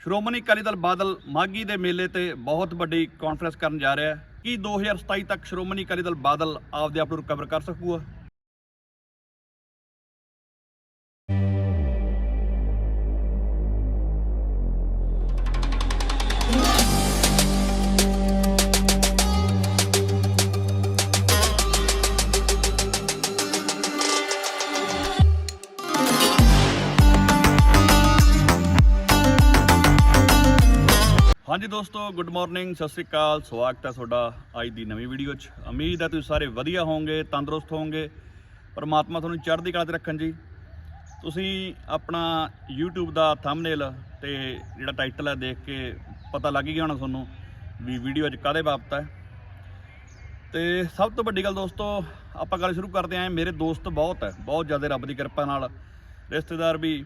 ਸ਼੍ਰੋਮਣੀ ਅਕਾਲੀ ਦਲ ਬਾਦਲ ਮਾਗੀ ਦੇ ਮੇਲੇ ਤੇ ਬਹੁਤ ਵੱਡੀ ਕਾਨਫਰੰਸ ਕਰਨ ਜਾ ਰਿਹਾ ਹੈ। ਕੀ 2027 ਤੱਕ ਸ਼੍ਰੋਮਣੀ ਅਕਾਲੀ ਦਲ ਬਾਦਲ ਆਪਦੇ ਆਪ ਨੂੰ ਰਿਕਵਰ ਕਰ ਸਕੂਗਾ? ਹਾਂਜੀ ਦੋਸਤੋ ਗੁੱਡ ਮਾਰਨਿੰਗ ਸਤਿ ਸ੍ਰੀ ਅਕਾਲ। ਸਵਾਗਤ ਹੈ ਤੁਹਾਡਾ ਅੱਜ ਦੀ ਨਵੀਂ ਵੀਡੀਓ 'ਚ। ਉਮੀਦ ਹੈ ਤੁਸੀਂ ਸਾਰੇ ਵਧੀਆ ਹੋਵੋਗੇ, ਤੰਦਰੁਸਤ ਹੋਵੋਗੇ। ਪਰਮਾਤਮਾ ਤੁਹਾਨੂੰ ਚੜ੍ਹਦੀ ਕਲਾ 'ਚ ਰੱਖਣ ਜੀ। ਤੁਸੀਂ ਆਪਣਾ YouTube ਦਾ ਥੰਬਨੇਲ ਤੇ ਜਿਹੜਾ ਟਾਈਟਲ ਹੈ ਦੇਖ ਕੇ ਪਤਾ ਲੱਗ ਗਿਆ ਹੋਣਾ ਤੁਹਾਨੂੰ ਵੀ ਵੀਡੀਓ ਅੱਜ ਕਾਹਦੇ ਬਾਬਤ ਹੈ। ਤੇ ਸਭ ਤੋਂ ਵੱਡੀ ਗੱਲ ਦੋਸਤੋ, ਆਪਾਂ ਗੱਲ ਸ਼ੁਰੂ ਕਰਦੇ ਆਂ ਮੇਰੇ ਦੋਸਤ ਬਹੁਤ ਹੈ, ਬਹੁਤ ਜ਼ਿਆਦਾ ਰੱਬ ਦੀ ਕਿਰਪਾ ਨਾਲ। ਰਿਸ਼ਤੇਦਾਰ ਵੀ,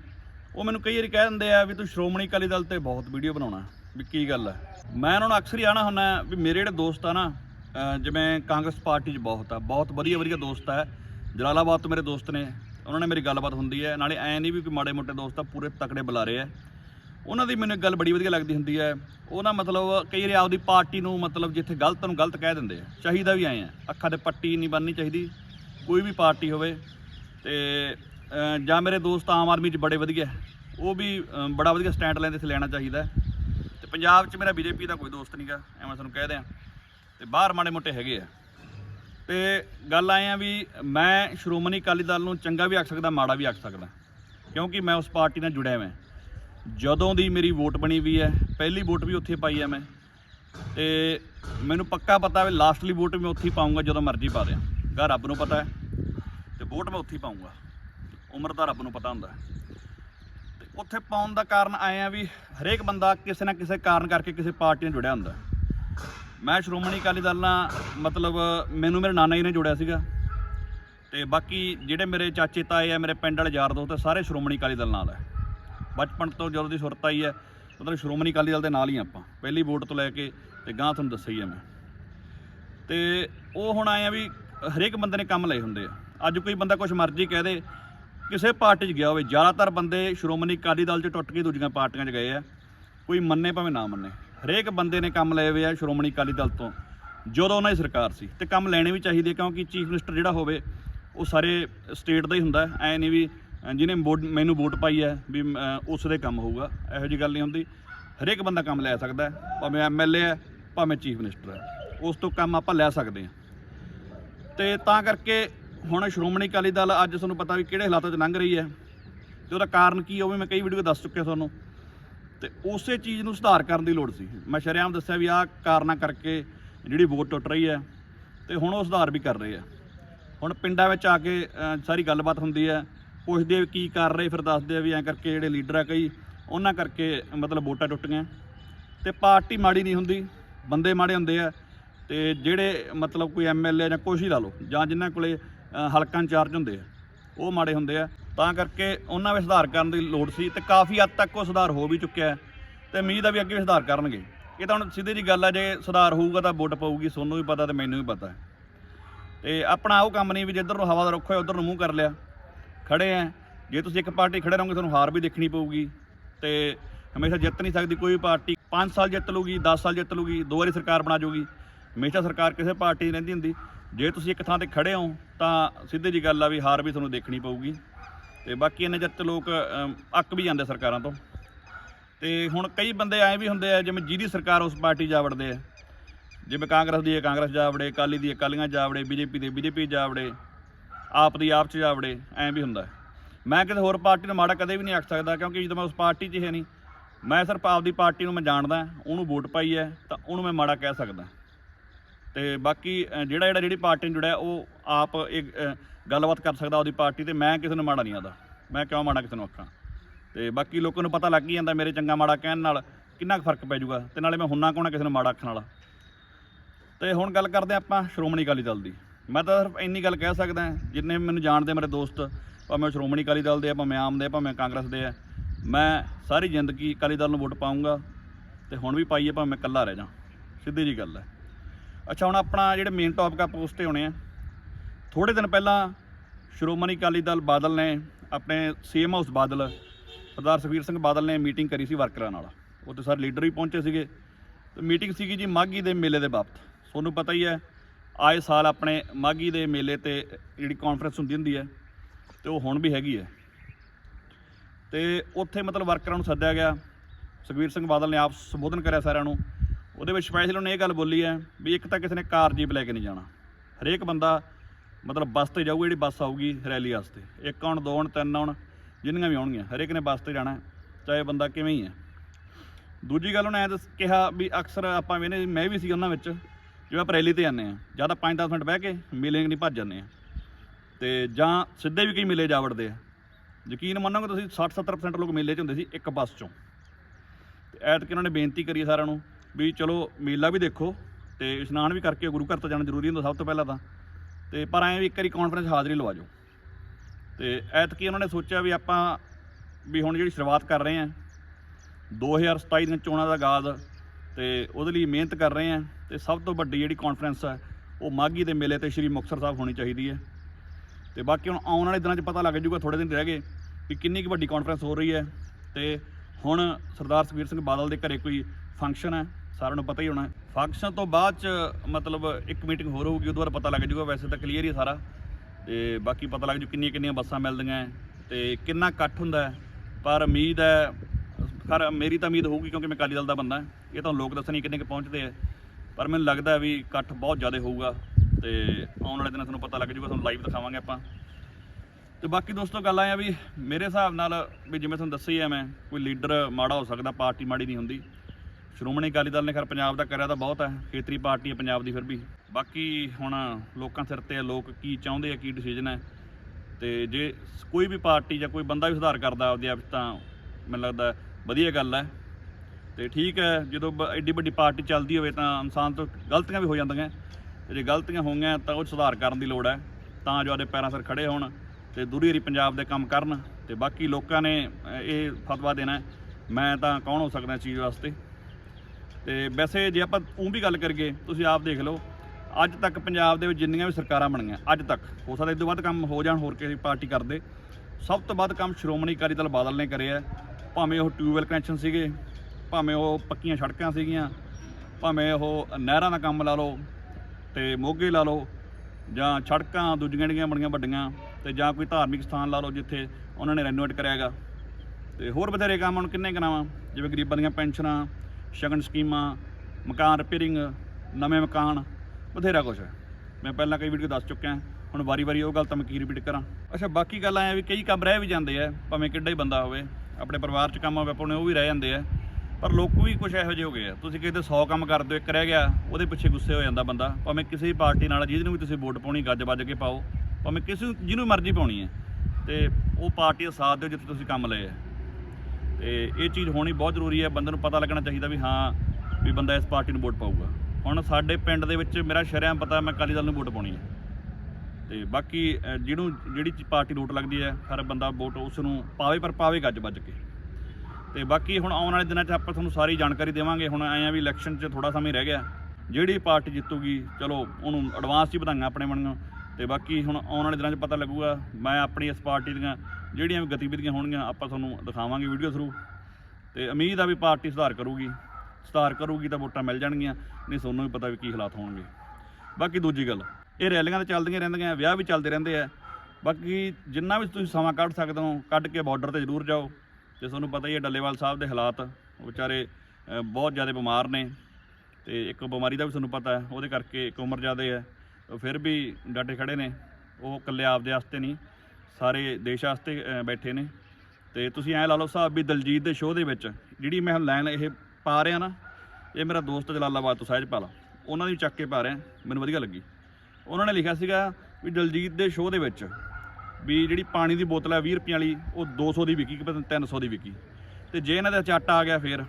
ਉਹ ਮੈਨੂੰ ਕਈ ਵਾਰੀ ਕਹਿ ਦਿੰਦੇ ਆ ਵੀ ਤੂੰ ਸ਼੍ਰੋਮਣੀ ਅਕਾਲੀ ਦਲ ਤੇ ਬਹੁਤ ਵੀਡੀਓ ਬਣਾਉਣਾ। ਵੀ ਕੀ ਗੱਲ ਹੈ ਮੈਂ ਉਹਨਾਂ ਨੂੰ ਅਕਸਰ ਹੀ ਆਣਾ ਹੁੰਦਾ ਵੀ ਮੇਰੇ ਜਿਹੜੇ ਦੋਸਤ ਆ ਨਾ ਜਿਵੇਂ ਕਾਂਗਰਸ ਪਾਰਟੀ 'ਚ ਬਹੁਤ ਆ, ਬਹੁਤ ਵਧੀਆ ਵਧੀਆ ਦੋਸਤ ਹੈ ਜਲਾਲਾਬਾਦ ਤੋਂ ਮੇਰੇ ਦੋਸਤ ਨੇ, ਉਹਨਾਂ ਨੇ ਮੇਰੀ ਗੱਲਬਾਤ ਹੁੰਦੀ ਹੈ। ਨਾਲੇ ਐ ਨਹੀਂ ਵੀ ਕੋਈ ਮਾੜੇ ਮੋਟੇ ਦੋਸਤ ਆ, ਪੂਰੇ ਤਕੜੇ ਬੁਲਾਰੇ ਆ। ਉਹਨਾਂ ਦੀ ਮੈਨੂੰ ਇੱਕ ਗੱਲ ਬੜੀ ਵਧੀਆ ਲੱਗਦੀ ਹੁੰਦੀ ਹੈ। ਉਹ ਨਾ ਮਤਲਬ ਕਈ ਵਾਰੀ ਆਪਦੀ ਪਾਰਟੀ ਨੂੰ ਮਤਲਬ ਜਿੱਥੇ ਗਲਤ ਨੂੰ ਗਲਤ ਕਹਿ ਦਿੰਦੇ ਆ, ਚਾਹੀਦਾ ਵੀ ਐਂ ਆ। ਅੱਖਾਂ ਤੇ ਪੱਟੀ ਨਹੀਂ ਬੰਨਣੀ ਚਾਹੀਦੀ, ਕੋਈ ਵੀ ਪਾਰਟੀ ਹੋਵੇ। ਤੇ ਜਾਂ ਮੇਰੇ ਦੋਸਤ ਆਮ ਆਦਮੀ 'ਚ ਬੜੇ ਵਧੀਆ, ਉਹ ਵੀ ਬੜਾ ਵਧੀਆ ਸਟੈਂਡ ਲੈਂਦੇ ਤੇ ਲੈਣਾ ਚਾਹੀਦਾ। ਪੰਜਾਬ 'ਚ ਮੇਰਾ ਬੀਜੇਪੀ ਦਾ ਕੋਈ ਦੋਸਤ ਨਹੀਂਗਾ ਐਵੇਂ ਤੁਹਾਨੂੰ ਕਹਿ ਦਿਆਂ। ਤੇ ਬਾਹਰ ਮਾੜੇ ਮੋਟੇ ਹੈਗੇ ਆ। ਤੇ ਗੱਲ ਆਏ ਆ ਵੀ ਮੈਂ ਸ਼੍ਰੋਮਣੀ ਅਕਾਲੀ ਦਲ ਨੂੰ ਚੰਗਾ ਵੀ ਆਖ ਸਕਦਾ, ਮਾੜਾ ਵੀ ਆਖ ਸਕਦਾ। ਕਿਉਂਕਿ ਮੈਂ ਉਸ ਪਾਰਟੀ ਨਾਲ ਜੁੜਿਆ ਮੈਂ ਜਦੋਂ ਦੀ ਮੇਰੀ ਵੋਟ ਬਣੀ ਵੀ ਹੈ ਪਹਿਲੀ ਵੋਟ ਵੀ ਉੱਥੇ ਪਾਈ ਹੈ ਮੈਂ। ਤੇ ਮੈਨੂੰ ਪੱਕਾ ਪਤਾ ਵੀ ਲਾਸਟਲੀ ਵੋਟ ਮੈਂ ਉੱਥੇ ਹੀ ਪਾਉਂਗਾ ਜਦੋਂ ਮਰਜ਼ੀ ਪਾ ਦਿਆਂ। ਗਾ ਰੱਬ ਨੂੰ ਪਤਾ ਹੈ ਤੇ ਵੋਟ ਮੈਂ ਉੱਥੇ ਹੀ ਪਾਉਂਗਾ ਉਮਰ ਦਾ ਰੱਬ ਨੂੰ ਪਤਾ ਹੁੰਦਾ। ਉੱਥੇ ਪਾਉਣ ਦਾ ਕਾਰਨ ਆਏ ਆ ਵੀ ਹਰੇਕ ਬੰਦਾ ਕਿਸੇ ਨਾ ਕਿਸੇ ਕਾਰਨ ਕਰਕੇ ਕਿਸੇ ਪਾਰਟੀ ਨਾਲ ਜੁੜਿਆ ਹੁੰਦਾ। ਮੈਂ ਸ਼੍ਰੋਮਣੀ ਅਕਾਲੀ ਦਲ ਨਾਲ ਮਤਲਬ ਮੈਨੂੰ ਮੇਰੇ ਨਾਨਾ ਜੀ ਨੇ ਜੋੜਿਆ ਸੀਗਾ ਤੇ ਬਾਕੀ ਜਿਹੜੇ ਮੇਰੇ ਚਾਚੇ ਤਾਏ ਆ ਮੇਰੇ ਪਿੰਡ ਵਾਲੇ ਯਾਰ ਦੋਸਤ ਆ, ਸਾਰੇ ਸ਼੍ਰੋਮਣੀ ਅਕਾਲੀ ਦਲ ਨਾਲ ਹੈ ਬਚਪਨ ਤੋਂ ਜਦੋਂ ਦੀ ਸੁਰਤ ਆਈ ਹੈ ਮਤਲਬ ਸ਼੍ਰੋਮਣੀ ਅਕਾਲੀ ਦਲ ਦੇ ਨਾਲ ਹੀ ਆਪਾਂ। ਪਹਿਲੀ ਵੋਟ ਤੋਂ ਲੈ ਕੇ ਤੇ ਗਾਂ ਤੁਹਾਨੂੰ ਦੱਸਿਆ ਹੀ ਹੈ ਮੈਂ। ਤੇ ਉਹ ਹੁਣ ਆਏ ਆ ਵੀ ਹਰੇਕ ਬੰਦੇ ਨੇ ਕੰਮ ਲਏ ਹੁੰਦੇ ਆ। ਅੱਜ ਕੋਈ ਬੰਦਾ ਕੁਝ ਮਰਜ਼ੀ ਕਹਿ ਦੇ ਕਿਸੇ ਪਾਰਟੀ 'ਚ ਗਿਆ ਹੋਵੇ ਜ਼ਿਆਦਾਤਰ ਬੰਦੇ ਸ਼੍ਰੋਮਣੀ ਅਕਾਲੀ ਦਲ 'ਚ ਟੁੱਟ ਕੇ ਦੂਜੀਆਂ ਪਾਰਟੀਆਂ 'ਚ ਗਏ ਆ। ਕੋਈ ਮੰਨੇ ਭਾਵੇਂ ਨਾ ਮੰਨੇ। ਹਰੇਕ ਬੰਦੇ ਨੇ ਕੰਮ ਲਏ ਹੋਏ ਆ ਸ਼੍ਰੋਮਣੀ ਅਕਾਲੀ ਦਲ ਤੋਂ। ਜਦੋਂ ਉਹਨਾਂ ਦੀ ਸਰਕਾਰ ਸੀ ਤੇ ਕੰਮ ਲੈਣੇ ਵੀ ਚਾਹੀਦੇ ਕਿਉਂਕਿ ਚੀਫ ਮਿਨਿਸਟਰ ਜਿਹੜਾ ਹੋਵੇ ਉਹ ਸਾਰੇ ਸਟੇਟ ਦਾ ਹੀ ਹੁੰਦਾ। ਐ ਨਹੀਂ ਵੀ ਜਿਹਨੇ ਵੋਟ ਮੈਨੂੰ ਵੋਟ ਪਾਈ ਹੈ ਵੀ ਅ, ਉਸ ਦੇ ਕੰਮ ਹੋਊਗਾ। ਇਹੋ ਜੀ ਗੱਲ ਨਹੀਂ ਹੁੰਦੀ। ਹਰੇਕ ਬੰਦਾ ਕੰਮ ਲੈ ਸਕਦਾ ਹੈ, ਭਾਵੇਂ ਐਮਐਲਏ ਹੈ ਭਾਵੇਂ ਚੀਫ ਮਿਨਿਸਟਰ ਹੈ। ਉਸ ਤੋਂ ਕੰਮ ਆਪਾਂ ਲੈ ਸਕਦੇ ਹਾਂ। ਤੇ ਤਾਂ ਕਰਕੇ ਹੁਣ ਸ਼੍ਰੋਮਣੀ ਅਕਾਲੀ ਦਲ ਅੱਜ ਤੁਹਾਨੂੰ ਪਤਾ ਵੀ ਕਿਹੜੇ ਹਾਲਾਤਾਂ 'ਚ ਲੰਘ ਰਹੀ ਹੈ ਤੇ ਉਹਦਾ ਕਾਰਨ ਕੀ ਹੈ ਉਹ ਵੀ ਮੈਂ ਕਈ ਵੀਡੀਓ ਦੱਸ ਚੁੱਕਿਆ ਤੁਹਾਨੂੰ। ਤੇ ਉਸੇ ਚੀਜ਼ ਨੂੰ ਸੁਧਾਰ ਕਰਨ ਦੀ ਲੋੜ ਸੀ। ਮੈਂ ਸ਼ਰੇਆਮ ਦੱਸਿਆ ਵੀ ਆਹ ਕਾਰਨਾਂ ਕਰਕੇ ਜਿਹੜੀ ਵੋਟ ਟੁੱਟ ਰਹੀ ਹੈ ਤੇ ਹੁਣ ਉਹ ਸੁਧਾਰ ਵੀ ਕਰ ਰਹੇ ਆ ਹੁਣ ਪਿੰਡਾਂ ਵਿੱਚ ਆ ਕੇ ਸਾਰੀ ਗੱਲਬਾਤ ਹੁੰਦੀ ਹੈ। ਪੁੱਛਦੇ ਆ ਵੀ ਕੀ ਕਰ ਰਹੇ, ਫਿਰ ਦੱਸਦੇ ਆ ਵੀ ਐਂ ਕਰਕੇ ਜਿਹੜੇ ਲੀਡਰ ਆ ਕਈ, ਉਹਨਾਂ ਕਰਕੇ ਮਤਲਬ ਵੋਟਾਂ ਟੁੱਟ ਗਈਆਂ। ਤੇ ਪਾਰਟੀ ਮਾੜੀ ਨਹੀਂ ਹੁੰਦੀ, ਬੰਦੇ ਮਾੜੇ ਹੁੰਦੇ ਆ। ਤੇ ਜਿਹੜੇ ਮਤਲਬ ਕੋਈ ਐਮਐਲਏ ਜਾਂ ਕੁਛ ਹੀ ਲਾ ਲਓ, ਜਾਂ ਜਿਨ੍ਹਾਂ ਕੋਲੇ ਹਲਕਾ ਇੰਚਾਰਜ ਹੁੰਦੇ ਆ। ਉਹ ਮਾੜੇ ਹੁੰਦੇ ਆ। ਤਾਂ ਕਰਕੇ ਉਹਨਾਂ ਵਿੱਚ ਸੁਧਾਰ ਕਰਨ ਦੀ ਲੋੜ ਸੀ ਤੇ ਕਾਫੀ ਹੱਦ ਤੱਕ ਉਹ ਸੁਧਾਰ ਹੋ ਵੀ ਚੁੱਕਿਆ ਹੈ ਤੇ ਉਮੀਦ ਆ ਵੀ ਅੱਗੇ ਵੀ ਸੁਧਾਰ ਕਰਨਗੇ। ਇਹ ਤਾਂ ਹੁਣ ਸਿੱਧੀ ਜੀ ਗੱਲ ਆ, ਜੇ ਸੁਧਾਰ ਹੋਊਗਾ ਤਾਂ ਵੋਟ ਪਊਗੀ, ਸੋਨੂੰ ਵੀ ਪਤਾ ਤੇ ਮੈਨੂੰ ਵੀ ਪਤਾ ਹੈ। ਤੇ ਆਪਣਾ ਉਹ ਕੰਮ ਨਹੀਂ ਵੀ ਜਿੱਧਰ ਨੂੰ ਹਵਾ ਦਾ ਰੁੱਖ ਹੋਇਆ, ਉਧਰ ਨੂੰ ਮੂੰਹ ਕਰ ਲਿਆ। ਖੜੇ ਆ। ਜੇ ਤੁਸੀਂ ਇੱਕ ਪਾਰਟੀ ਖੜੇ ਰਹੋਗੇ, ਤੁਹਾਨੂੰ ਹਾਰ ਵੀ ਦੇਖਣੀ ਪਊਗੀ। ਤੇ ਹਮੇਸ਼ਾ ਜਿੱਤ ਨਹੀਂ ਸਕਦੀ ਕੋਈ ਵੀ ਪਾਰਟੀ। 5 ਸਾਲ ਜਿੱਤ ਲੂਗੀ 10 ਸਾਲ ਜਿੱਤ ਲੂਗੀ ਦੋ ਵਾਰੀ ਸਰਕਾਰ ਬਣਾ ਜੂਗੀ। ਹਮੇਸ਼ਾ ਸਰਕਾਰ ਕਿਸੇ ਪਾਰਟੀ ਦੀ ਰਹਿੰਦੀ ਹੁੰਦੀ। ਜੇ ਤੁਸੀਂ ਇੱਕ ਥਾਂ ਤੇ ਖੜੇ ਹੋ, ਤਾਂ ਸਿੱਧੇ ਜੀ ਗੱਲ ਆ ਵੀ ਹਾਰ ਵੀ ਤੁਹਾਨੂੰ ਦੇਖਣੀ ਪਊਗੀ। ਤੇ ਬਾਕੀ ਇਹਨੇ ਜੱਟ ਲੋਕ ਅੱਕ ਵੀ ਜਾਂਦੇ ਸਰਕਾਰਾਂ ਤੋਂ। ਤੇ ਹੁਣ ਕਈ ਬੰਦੇ ਐਂ ਵੀ ਹੁੰਦੇ ਆ, ਜਿਵੇਂ ਜਿਹਦੀ ਸਰਕਾਰ ਉਸ ਪਾਰਟੀ 'ਚ ਜਾ ਵੜਦੇ ਆ। ਜਿਵੇਂ ਕਾਂਗਰਸ ਦੀ ਹੈ ਕਾਂਗਰਸ ਜਾ ਵੜੇ ਅਕਾਲੀ ਦੀ ਹੈ ਅਕਾਲੀਆਂ ਜਾ ਵੜੇ ਬੀਜੇਪੀ ਦੇ ਬੀਜੇਪੀ ਜਾ ਵੜੇ ਆਪ ਦੀ ਆਪ 'ਚ ਜਾ ਵੜੇ ਐਂ ਵੀ ਹੁੰਦਾ। ਮੈਂ ਕਿਸੇ ਹੋਰ ਪਾਰਟੀ ਨੂੰ ਮਾੜਾ ਕਦੇ ਵੀ ਨਹੀਂ ਆਖ ਸਕਦਾ, ਕਿਉਂਕਿ ਜਦੋਂ ਮੈਂ ਉਸ ਪਾਰਟੀ 'ਚ ਹੈ ਨਹੀਂ, ਮੈਂ ਸਿਰਫ ਆਪਦੀ ਪਾਰਟੀ ਨੂੰ ਮੈਂ ਜਾਣਦਾ, ਉਹਨੂੰ ਵੋਟ ਪਾਈ ਹੈ, ਤਾਂ ਉਹਨੂੰ ਮੈਂ ਮਾੜਾ ਕਹਿ ਸਕਦਾ। ਤੇ ਬਾਕੀ ਜਿਹੜਾ ਜਿਹੜਾ ਜਿਹੜੀ ਪਾਰਟੀ ਨੂੰ ਜੁੜਿਆ, ਉਹ ਆਪ ਇੱਕ ਗੱਲਬਾਤ ਕਰ ਸਕਦਾ ਉਹਦੀ ਪਾਰਟੀ ਤੇ ਮੈਂ ਕਿਸੇ ਨੂੰ ਮਾੜਾ ਨਹੀਂ ਆਦਾ ਮੈਂ ਕਿਉਂ ਮਾੜਾ ਕਿਸੇ ਨੂੰ ਆਖਾਂ? ਤੇ ਬਾਕੀ ਲੋਕਾਂ ਨੂੰ ਪਤਾ ਲੱਗ ਹੀ ਜਾਂਦਾ ਮੇਰੇ ਚੰਗਾ ਮਾੜਾ ਕਹਿਣ ਨਾਲ ਕਿੰਨਾ ਕੁ ਫ਼ਰਕ ਪੈ ਜਾਊਗਾ ਤੇ ਨਾਲੇ ਮੈਂ ਹੁੰਨਾ ਕੌਣ ਆ ਕਿਸੇ ਨੂੰ ਮਾੜਾ ਆਖਣ ਵਾਲਾ। ਤੇ ਹੁਣ ਗੱਲ ਕਰਦੇ ਹਾਂ ਆਪਾਂ ਸ਼੍ਰੋਮਣੀ ਅਕਾਲੀ ਦਲ ਦੀ। ਮੈਂ ਤਾਂ ਸਿਰਫ ਇੰਨੀ ਗੱਲ ਕਹਿ ਸਕਦਾ ਜਿੰਨੇ ਮੈਨੂੰ ਜਾਣਦੇ ਮੇਰੇ ਦੋਸਤ, ਭਾਵੇਂ ਉਹ ਸ਼੍ਰੋਮਣੀ ਅਕਾਲੀ ਦਲ ਦੇ ਆ, ਭਾਵੇਂ ਆਮ ਦੇ ਆ, ਭਾਵੇਂ ਕਾਂਗਰਸ ਦੇ ਆ, ਮੈਂ ਸਾਰੀ ਜ਼ਿੰਦਗੀ ਅਕਾਲੀ ਦਲ ਨੂੰ ਵੋਟ ਪਾਉਂਗਾ ਤੇ ਹੁਣ ਵੀ ਪਾਈਏ ਭਾਵੇਂ ਮੈਂ ਇਕੱਲਾ ਰਹਿ ਜਾ ਸਿੱਧੀ ਜੀ ਗੱਲ ਹੈ। ਅੱਛਾ, ਹੁਣ ਆਪਣਾ ਜਿਹੜੇ ਮੇਨ ਟੌਪਿਕ ਆ ਪੋਸਟ ਤੇ ਹੋਣੇ ਆ। ਥੋੜੇ ਦਿਨ ਪਹਿਲਾਂ ਸ਼੍ਰੋਮਣੀ ਅਕਾਲੀ ਦਲ ਬਾਦਲ ਨੇ ਆਪਣੇ ਸੀਐਮ ਹਾਊਸ ਬਾਦਲ, ਸਰਦਾਰ ਸੁਖਬੀਰ ਸਿੰਘ ਬਾਦਲ ਨੇ ਮੀਟਿੰਗ ਕਰੀ ਸੀ ਵਰਕਰਾਂ ਨਾਲ। ਉੱਥੇ ਸਾਰੇ ਲੀਡਰ ਵੀ ਪਹੁੰਚੇ ਸੀਗੇ। ਤੇ ਮੀਟਿੰਗ ਸੀਗੀ ਜੀ ਮਾਗੀ ਦੇ ਮੇਲੇ ਦੇ ਬਾਬਤ। ਤੁਹਾਨੂੰ ਪਤਾ ਹੀ ਹੈ, ਆਏ ਸਾਲ ਆਪਣੇ ਮਾਗੀ ਦੇ ਮੇਲੇ ਤੇ ਜਿਹੜੀ ਕਾਨਫਰੰਸ ਹੁੰਦੀ ਹੁੰਦੀ ਹੈ, ਤੇ ਉਹ ਹੁਣ ਵੀ ਹੈਗੀ ਹੈ। ਤੇ ਉੱਥੇ ਮਤਲਬ ਵਰਕਰਾਂ ਨੂੰ ਸੱਦਿਆ ਗਿਆ। ਸੁਖਬੀਰ ਸਿੰਘ ਬਾਦਲ ਨੇ ਆਪ ਸੰਬੋਧਨ ਕਰਿਆ ਸਾਰਿਆਂ ਨੂੰ। ਉਹਦੇ ਵਿੱਚ ਸਪੈਸ਼ਲ ਉਹਨੇ ਇਹ ਗੱਲ ਬੋਲੀ ਹੈ ਵੀ ਇੱਕ ਤਾਂ ਕਿਸੇ ਨੇ ਕਾਰ ਜੀਪ ਲੈ ਕੇ ਨਹੀਂ ਜਾਣਾ। ਹਰੇਕ ਬੰਦਾ ਮਤਲਬ ਬੱਸ ਤੇ ਜਾਊਗਾ ਜਿਹੜੀ ਬੱਸ ਆਊਗੀ ਰੈਲੀ ਵਾਸਤੇ। ਇੱਕ ਆਉਣ, ਦੋ ਆਉਣ, ਤਿੰਨ ਆਉਣ, ਜਿੰਨੀਆਂ ਵੀ ਆਉਣਗੀਆਂ, ਹਰੇਕ ਨੇ ਬੱਸ ਤੇ ਜਾਣਾ ਚਾਹੇ ਬੰਦਾ ਕਿਵੇਂ ਹੀ ਹੈ। ਦੂਜੀ ਗੱਲ ਉਹਨੇ ਐ ਕਿਹਾ ਵੀ ਅਕਸਰ ਆਪਾਂ ਵੀ ਮੈਂ ਵੀ ਸੀ ਉਹਨਾਂ ਵਿੱਚ ਜਿਵੇਂ ਆਪਾਂ ਰੈਲੀ ਤੇ ਜਾਂਦੇ ਆ ਜਾਂ ਤਾਂ 5-10 ਮਿੰਟ ਬਹਿ ਕੇ ਮੇਲੇ ਨਹੀਂ ਭੱਜ ਜਾਂਦੇ ਆ ਤੇ ਜਾਂ ਸਿੱਧੇ ਵੀ ਕਈ ਮੇਲੇ ਜਾ ਵੜਦੇ ਆ। ਯਕੀਨ ਮੰਨੋਗੇ ਤੁਸੀਂ 60-70% ਲੋਕ ਮੇਲੇ 'ਚ ਹੁੰਦੇ ਸੀ ਇੱਕ ਬੱਸ 'ਚੋਂ। ਤੇ ਐਤਕੀ ਉਹਨਾਂ ਨੇ ਬੇਨਤੀ ਕਰੀ ਹੈ ਸਾਰਿਆਂ ਨੂੰ ਵੀ ਚਲੋ ਮੇਲਾ ਵੀ ਦੇਖੋ ਤੇ ਇਸ਼ਨਾਨ ਵੀ ਕਰਕੇ ਗੁਰੂ ਘਰ ਤੋਂ ਜਾਣਾ ਜ਼ਰੂਰੀ ਹੁੰਦਾ ਸਭ ਤੋਂ ਪਹਿਲਾਂ ਤਾਂ। ਤੇ ਪਰ ਐਂ ਵੀ ਇੱਕ ਵਾਰੀ ਕਾਨਫਰੰਸ ਹਾਜ਼ਰੀ ਲਵਾ ਜਾਓ। ਤੇ ਐਤਕੀ ਉਹਨਾਂ ਨੇ ਸੋਚਿਆ ਵੀ ਆਪਾਂ ਵੀ ਹੁਣ ਜਿਹੜੀ ਸ਼ੁਰੂਆਤ ਕਰ ਰਹੇ ਆ 2027 ਦੀਆਂ ਚੋਣਾਂ ਦਾ ਗਾਜ਼ ਤੇ ਉਹਦੇ ਲਈ ਮਿਹਨਤ ਕਰ ਰਹੇ ਆ ਤੇ ਸਭ ਤੋਂ ਵੱਡੀ ਜਿਹੜੀ ਕਾਨਫਰੰਸ ਹੈ ਉਹ ਮਾਗੀ ਦੇ ਮੇਲੇ ਤੇ ਸ਼੍ਰੀ ਮੁਕਤਸਰ ਸਾਹਿਬ ਹੋਣੀ ਚਾਹੀਦੀ ਹੈ ਤੇ ਬਾਕੀ ਹੁਣ ਆਉਣ ਵਾਲੇ ਦਿਨਾਂ 'ਚ ਪਤਾ ਲੱਗ ਜਾਊਗਾ ਥੋੜੇ ਦਿਨ ਰਹਿ ਗਏ ਕਿ ਕਿੰਨੀ ਕੁ ਵੱਡੀ ਕਾਨਫਰੰਸ ਹੋ ਰਹੀ ਹੈ। ਤੇ ਹੁਣ ਸਰਦਾਰ ਸੁਖਬੀਰ ਸਿੰਘ ਬਾਦਲ ਦੇ ਘਰੇ ਕੋਈ ਫੰਕਸ਼ਨ ਹੈ ਸਾਰਿਆਂ ਨੂੰ ਪਤਾ ਹੀ ਹੋਣਾ ਫੰਕਸ਼ਨ ਤੋਂ ਬਾਅਦ 'ਚ ਮਤਲਬ ਇੱਕ ਮੀਟਿੰਗ ਹੋਰ ਹੋਊਗੀ, ਉਹਦੇ ਬਾਅਦ ਪਤਾ ਲੱਗ ਜਾਊਗਾ ਵੈਸੇ ਤਾਂ ਕਲੀਅਰ ਹੀ ਸਾਰਾ। ਤੇ ਬਾਕੀ ਪਤਾ ਲੱਗ ਜੂ ਕਿੰਨੀਆਂ ਕਿੰਨੀਆਂ ਬੱਸਾਂ ਮਿਲਦੀਆਂ ਹੈ ਤੇ ਕਿੰਨਾ ਇਕੱਠ ਹੁੰਦਾ ਪਰ ਉਮੀਦ ਹੈ, ਖਰ ਮੇਰੀ ਤਾਂ ਉਮੀਦ ਹੋਊਗੀ ਕਿਉਂਕਿ ਮੈਂ ਅਕਾਲੀ ਦਲ ਦਾ ਬੰਦਾ ਇਹ ਤਾਂ ਲੋਕ ਦੱਸਣੀ ਕਿੰਨੇ ਕੁ ਪਹੁੰਚਦੇ ਆ ਪਰ ਮੈਨੂੰ ਲੱਗਦਾ ਵੀ ਇਕੱਠ ਬਹੁਤ ਜ਼ਿਆਦਾ ਹੋਊਗਾ ਤੇ ਆਉਣ ਵਾਲੇ ਦਿਨਾਂ ਤੁਹਾਨੂੰ ਪਤਾ ਲੱਗ ਜੂਗਾ, ਤੁਹਾਨੂੰ ਲਾਈਵ ਦਿਖਾਵਾਂਗੇ ਆਪਾਂ। ਤੇ ਬਾਕੀ ਦੋਸਤੋ, ਗੱਲ ਆਇਆ ਵੀ ਮੇਰੇ ਹਿਸਾਬ ਨਾਲ ਵੀ ਜਿਵੇਂ ਤੁਹਾਨੂੰ ਦੱਸਿਆ ਹੈ ਮੈਂ, ਕੋਈ ਲੀਡਰ ਮਾੜਾ ਹੋ ਸਕਦਾ, ਪਾਰਟੀ ਮਾੜੀ ਨਹੀਂ ਹੁੰਦੀ। ਸ਼੍ਰੋਮਣੀ ਅਕਾਲੀ ਦਲ ਨੇ ਖਰ ਪੰਜਾਬ ਦਾ ਕਰਿਆ ਤਾਂ ਬਹੁਤ ਹੈ, ਖੇਤਰੀ ਪਾਰਟੀ ਹੈ ਪੰਜਾਬ ਦੀ ਫਿਰ ਵੀ। ਬਾਕੀ ਹੁਣ ਲੋਕਾਂ ਸਿਰ ਤੇ ਲੋਕ ਕੀ ਚਾਹੁੰਦੇ ਆ, ਕੀ ਡਿਸੀਜਨ ਹੈ। ਤੇ ਜੇ ਕੋਈ ਵੀ ਪਾਰਟੀ ਜਾਂ ਕੋਈ ਬੰਦਾ ਵੀ ਸੁਧਾਰ ਕਰਦਾ ਆਪਦੇ ਆਪ 'ਚ ਤਾਂ ਮੈਨੂੰ ਲੱਗਦਾ ਵਧੀਆ ਗੱਲ ਹੈ। ਤੇ ਠੀਕ ਹੈ, ਜਦੋਂ ਬ- ਐਡੀ ਵੱਡੀ ਪਾਰਟੀ ਚੱਲਦੀ ਹੋਵੇ ਤਾਂ ਇਨਸਾਨ ਤੋਂ ਗਲਤੀਆਂ ਵੀ ਹੋ ਜਾਂਦੀਆਂ। ਤੇ ਜੇ ਗਲਤੀਆਂ ਹੋਈਆਂ ਤਾਂ ਉਹ ਸੁਧਾਰ ਕਰਨ ਦੀ ਲੋੜ ਹੈ। ਤਾਂ ਜੋ ਆਪਦੇ ਪੈਰਾਂ ਸਿਰ ਖੜੇ ਹੋਣ ਤੇ ਦੂਰੀ ਹਰੀ ਪੰਜਾਬ ਦੇ ਕੰਮ ਕਰਨ। ਤੇ ਬਾਕੀ ਲੋਕਾਂ ਨੇ ਇਹ ਫਤਵਾ ਦੇਣਾ ਮੈਂ ਤਾਂ ਕੌਣ ਹੋ ਸਕਦਾ ਇਸ ਚੀਜ਼ ਵਾਸਤੇ? ਤੇ ਵੈਸੇ ਜੇ ਆਪਾਂ ਉਹ ਵੀ ਗੱਲ ਕਰੀਏ, ਤੁਸੀਂ ਆਪ ਦੇਖ ਲਓ, ਅੱਜ ਤੱਕ ਪੰਜਾਬ ਦੇ ਵਿੱਚ ਜਿੰਨੀਆਂ ਵੀ ਸਰਕਾਰਾਂ ਬਣੀਆਂ, ਅੱਜ ਤੱਕ, ਹੋ ਸਕਦਾ ਇਸ ਤੋਂ ਵੱਧ ਕੰਮ ਹੋ ਜਾਣ, ਹੋਰ ਕਿਸੇ ਪਾਰਟੀ ਕਰਦੇ, ਸਭ ਤੋਂ ਵੱਧ ਕੰਮ ਸ਼੍ਰੋਮਣੀ ਅਕਾਲੀ ਦਲ ਬਾਦਲ ਨੇ ਕਰਿਆ, ਭਾਵੇਂ ਉਹ ਟਿਊਬਵੈਲ ਕਨੈਕਸ਼ਨ ਸੀਗੇ, ਭਾਵੇਂ ਉਹ ਪੱਕੀਆਂ ਸੜਕਾਂ ਸੀਗੀਆਂ, ਭਾਵੇਂ ਉਹ ਨਹਿਰਾਂ ਦਾ ਕੰਮ ਲਾ ਲਓ, ਤੇ ਮੋਗੇ ਲਾ ਲਓ, ਜਾਂ ਸੜਕਾਂ ਦੂਜੀਆਂ ਜਿਹੜੀਆਂ ਬਣੀਆਂ ਵੱਡੀਆਂ, ਤੇ ਜਾਂ ਕੋਈ ਧਾਰਮਿਕ ਸਥਾਨ ਲਾ ਲਓ ਜਿੱਥੇ ਉਹਨਾਂ ਨੇ ਰੈਨੋਵੇਟ ਕਰਿਆਗਾ ਤੇ ਹੋਰ ਬਥੇਰੇ ਕੰਮ ਹੁਣ ਕਿੰਨੇ ਕਰਾਵਾਂ ਜਿਵੇਂ ਗਰੀਬਾਂ ਦੀਆਂ ਪੈਨਸ਼ਨਾਂ ਸ਼ਗਨ ਸਕੀਮਾਂ, ਮਕਾਨ ਰਿਪੇਅਰਿੰਗ ਨਵੇਂ ਮਕਾਨ, ਬਥੇਰਾ ਕੁਛ ਹੈ। ਮੈਂ ਪਹਿਲਾਂ ਕਈ ਵੀਡੀਓ ਦੱਸ ਚੁੱਕਿਆ, ਹੁਣ ਵਾਰੀ-ਵਾਰੀ ਉਹ ਗੱਲ ਤਾਂ ਮੈਂ ਕੀ ਰਿਪੀਟ ਕਰਾਂ। ਅੱਛਾ, ਬਾਕੀ ਗੱਲ ਆਇਆ ਵੀ ਕਈ ਕੰਮ ਰਹਿ ਵੀ ਜਾਂਦੇ ਆ, ਭਾਵੇਂ ਕਿੱਡਾ ਹੀ ਬੰਦਾ ਹੋਵੇ, ਆਪਣੇ ਪਰਿਵਾਰ 'ਚ ਕੰਮ ਹੋਵੇ ਆਪਣੇ ਉਹ ਵੀ ਰਹਿ ਜਾਂਦੇ ਆ, ਪਰ ਲੋਕ ਵੀ ਕੁਝ ਇਹੋ ਜਿਹੇ ਹੋ ਗਏ ਆ। ਤੁਸੀਂ ਕਿਤੇ 100 ਕੰਮ ਕਰਦੇ ਹੋ ਇੱਕ ਰਹਿ ਗਿਆ, ਉਹਦੇ ਪਿੱਛੇ ਗੁੱਸੇ ਹੋ ਜਾਂਦਾ ਬੰਦਾ। ਭਾਵੇਂ ਕਿਸੇ ਵੀ ਪਾਰਟੀ ਨਾਲ ਜਿਹਨੂੰ ਵੀ ਤੁਸੀਂ ਵੋਟ ਪਾਉਣੀ, ਗੱਜ ਵੱਜ ਕੇ ਪਾਓ, ਭਾਵੇਂ ਕਿਸੇ ਨੂੰ- ਜਿਹਨੂੰ ਮਰਜ਼ੀ ਪਾਉਣੀ ਹੈ। ਤੇ ਉਹ ਪਾਰਟੀ ਦਾ ਸਾਥ ਦਿਓ ਜਿੱਥੇ ਤੁਸੀਂ ਕੰਮ ਲਏ ਆ। ਤੇ ਇਹ ਚੀਜ਼ ਹੋਣੀ ਬਹੁਤ ਜ਼ਰੂਰੀ ਹੈ, ਬੰਦੇ ਨੂੰ ਪਤਾ ਲੱਗਣਾ ਚਾਹੀਦਾ ਵੀ ਹਾਂ, ਵੀ ਬੰਦਾ ਇਸ ਪਾਰਟੀ ਨੂੰ ਵੋਟ ਪਾਊਗਾ। ਹੁਣ ਸਾਡੇ ਪਿੰਡ ਦੇ ਵਿੱਚ ਮੇਰਾ ਸ਼ਰਿਆਂ ਪਤਾ, ਮੈਂ ਅਕਾਲੀ ਦਲ ਨੂੰ ਵੋਟ ਪਾਉਣੀ ਹੈ। ਤੇ ਬਾਕੀ ਜਿਹਨੂੰ, ਜਿਹੜੀ ਪਾਰਟੀ ਲੋਟ ਲੱਗਦੀ ਹੈ, ਹਰ ਬੰਦਾ ਵੋਟ ਉਸ ਨੂੰ ਪਾਵੇ, ਪਰ ਪਾਵੇ ਗੱਜ ਵੱਜ ਕੇ। ਤੇ ਬਾਕੀ ਹੁਣ ਆਉਣ ਵਾਲੇ ਦਿਨਾਂ 'ਚ ਆਪਾਂ ਤੁਹਾਨੂੰ ਸਾਰੀ ਜਾਣਕਾਰੀ ਦੇਵਾਂਗੇ। ਹੁਣ ਆਏ ਆ ਵੀ ਇਲੈਕਸ਼ਨ 'ਚ ਥੋੜਾ ਸਮਾਂ ਹੀ ਰਹਿ ਗਿਆ। ਜਿਹੜੀ ਪਾਰਟੀ ਜਿੱਤੂਗੀ, ਚਲੋ, ਉਹਨੂੰ ਐਡਵਾਂਸ ਹੀ ਵਧਾਈਆਂ ਆਪਣੇ ਵੱਲੋਂ ਤੇ ਬਾਕੀ ਹੁਣ ਆਉਣ ਵਾਲੇ ਦਿਨਾਂ 'ਚ ਪਤਾ ਲੱਗੂਗਾ, ਮੈਂ ਆਪਣੀ ਇਸ ਪਾਰਟੀ ਦੀਆਂ ਜਿਹੜੀਆਂ ਵੀ ਗਤੀਵਿਧੀਆਂ ਹੋਣਗੀਆਂ, ਆਪਾਂ ਤੁਹਾਨੂੰ ਦਿਖਾਵਾਂਗੇ ਵੀਡੀਓ ਥਰੂ ਤੇ ਉਮੀਦ ਆ ਵੀ ਪਾਰਟੀ ਸੁਧਾਰ ਕਰੂਗੀ। ਸੁਧਾਰ ਕਰੂਗੀ ਤਾਂ ਵੋਟਾਂ ਮਿਲ ਜਾਣਗੀਆਂ, ਨਹੀਂ ਤੁਹਾਨੂੰ ਵੀ ਪਤਾ ਵੀ ਕੀ ਹਾਲਾਤ ਹੋਣਗੇ। ਬਾਕੀ ਦੂਜੀ ਗੱਲ, ਇਹ ਰੈਲੀਆਂ ਤਾਂ ਚੱਲਦੀਆਂ ਰਹਿੰਦੀਆਂ, ਵਿਆਹ ਵੀ ਚੱਲਦੇ ਰਹਿੰਦੇ ਆ। ਬਾਕੀ ਜਿੰਨਾ ਵੀ ਤੁਸੀਂ ਸਮਾਂ ਕੱਢ ਸਕਦੇ ਹੋ, ਕੱਢ ਕੇ ਬਾਰਡਰ ਤੇ ਜ਼ਰੂਰ ਜਾਓ। ਤੇ ਤੁਹਾਨੂੰ ਪਤਾ ਹੀ ਹੈ ਡੱਲੇਵਾਲ ਸਾਹਿਬ ਦੇ ਹਾਲਾਤ ਵਿਚਾਰੇ ਬਹੁਤ ਜ਼ਿਆਦਾ ਬਿਮਾਰ ਨੇ। ਤੇ ਇੱਕ ਬਿਮਾਰੀ ਦਾ ਵੀ ਤੁਹਾਨੂੰ ਪਤਾ ਹੈ, ਉਹਦੇ ਕਰਕੇ ਇੱਕ ਉਮਰ ਜ਼ਿਆਦਾ ਹੈ। ਫਿਰ ਵੀ ਡਟੇ ਖੜੇ ਨੇ। ਉਹ ਇਕੱਲੇ ਆਪਦੇ ਵਾਸਤੇ ਨਹੀਂ, ਸਾਰੇ ਦੇਸ਼ ਵਾਸਤੇ ਬੈਠੇ ਨੇ। ਤੇ ਤੁਸੀਂ ਐਂ ਲਾ ਲਓ ਸਾਹਿਬ ਵੀ ਦਲਜੀਤ ਦੇ ਸ਼ੋਅ ਦੇ ਵਿੱਚ ਜਿਹੜੀ ਮੈਂ ਲਾਈਨ ਇਹ ਪਾ ਰਿਹਾ ਨਾ, ਇਹ ਮੇਰਾ ਦੋਸਤ ਜਲਾਲਾਬਾਦ ਤੋਂ ਸਹਿਜਪਾਲ ਉਹਨਾਂ ਦੀ ਚੱਕ ਕੇ ਪਾ ਰਿਹਾ, ਮੈਨੂੰ ਵਧੀਆ ਲੱਗੀ। ਉਹਨਾਂ ਨੇ ਲਿਖਿਆ ਸੀਗਾ ਵੀ ਦਲਜੀਤ ਦੇ ਸ਼ੋਅ ਦੇ ਵਿੱਚ ਵੀ ਜਿਹੜੀ ਪਾਣੀ ਦੀ ਬੋਤਲ ਹੈ 20 ਰੁਪਏ ਵਾਲੀ, ਉਹ 200 ਦੀ ਵਿਕੀ ਕਿ ਪਤਾ ਨਹੀਂ 300 ਦੀ ਵਿਕੀ। ਤੇ ਜੇ ਇਹਨਾਂ ਦੇ ਚ ਆਟਾ ਆ ਗਿਆ ਫੇਰ,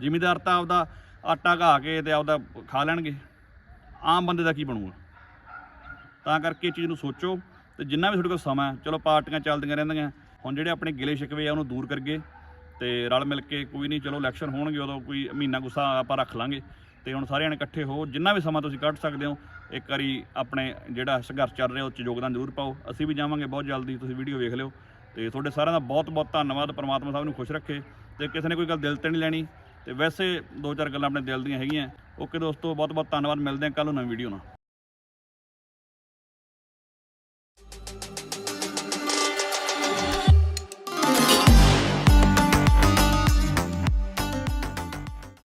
ਜ਼ਿਮੀਦਾਰ ਤਾਂ ਆਪਦਾ ਆਟਾ ਘਾ ਕੇ ਤੇ ਆਪਦਾ ਖਾ ਲੈਣਗੇ। ਆਮ ਬੰਦੇ ਦਾ ਕੀ ਬਣੂਗਾ? ਤਾਂ ਕਰਕੇ ਇਹ ਚੀਜ਼ ਨੂੰ ਸੋਚੋ ਤੇ ਜਿੰਨਾ ਵੀ ਤੁਹਾਡੇ ਕੋਲ ਸਮਾਂ ਹੈ, ਚਲੋ ਪਾਰਟੀਆਂ ਚੱਲਦੀਆਂ ਰਹਿੰਦੀਆਂ, ਹੁਣ ਜਿਹੜੇ ਆਪਣੇ ਗਿਲੇ ਸ਼ਿਕਵੇ ਆ ਉਹਨੂੰ ਦੂਰ ਕਰਗੇ ਤੇ ਰਲ ਮਿਲ ਕੇ ਕੋਈ ਨਹੀਂ, ਚਲੋ ਇਲੈਕਸ਼ਨ ਹੋਣਗੇ ਉਦੋਂ ਕੋਈ ਮਹੀਨਾ ਗੁੱਸਾ ਆਪਾਂ ਰੱਖ ਲਾਂਗੇ ਤੇ ਹੁਣ ਸਾਰਿਆਂ ਨੇ ਇਕੱਠੇ ਹੋ, ਜਿੰਨਾ ਵੀ ਸਮਾਂ ਤੁਸੀਂ ਕੱਢ ਸਕਦੇ ਹੋ, ਇੱਕ ਵਾਰੀ ਆਪਣੇ ਜਿਹੜਾ ਸੰਘਰਸ਼ ਚੱਲ ਰਿਹਾ, ਉਹ 'ਚ ਯੋਗਦਾਨ ਜ਼ਰੂਰ ਪਾਓ। ਅਸੀਂ ਵੀ ਜਾਵਾਂਗੇ ਬਹੁਤ ਜਲਦੀ, ਤੁਸੀਂ ਵੀਡੀਓ ਵੇਖ ਲਿਓ ਤੇ ਤੁਹਾਡੇ ਸਾਰਿਆਂ ਦਾ ਬਹੁਤ ਬਹੁਤ ਧੰਨਵਾਦ, ਪਰਮਾਤਮਾ ਸਾਹਿਬ ਨੂੰ ਖੁਸ਼ ਰੱਖੇ ਤੇ ਕਿਸੇ ਨੇ ਕੋਈ ਗੱਲ ਦਿਲ ਤੇ ਨਹੀਂ ਲੈਣੀ ਤੇ ਵੈਸੇ ਦੋ ਚਾਰ ਗੱਲਾਂ ਆਪਣੇ ਦਿਲ ਦੀਆਂ ਹੈਗੀਆਂ। ਓਕੇ ਦੋਸਤੋ ਬਹੁਤ ਬਹੁਤ ਧੰਨਵਾਦ, ਮਿਲਦੇ ਹਾਂ ਕੱਲ ਨੂੰ ਨਵੀਂ ਵੀਡੀਓ ਨਾਲ।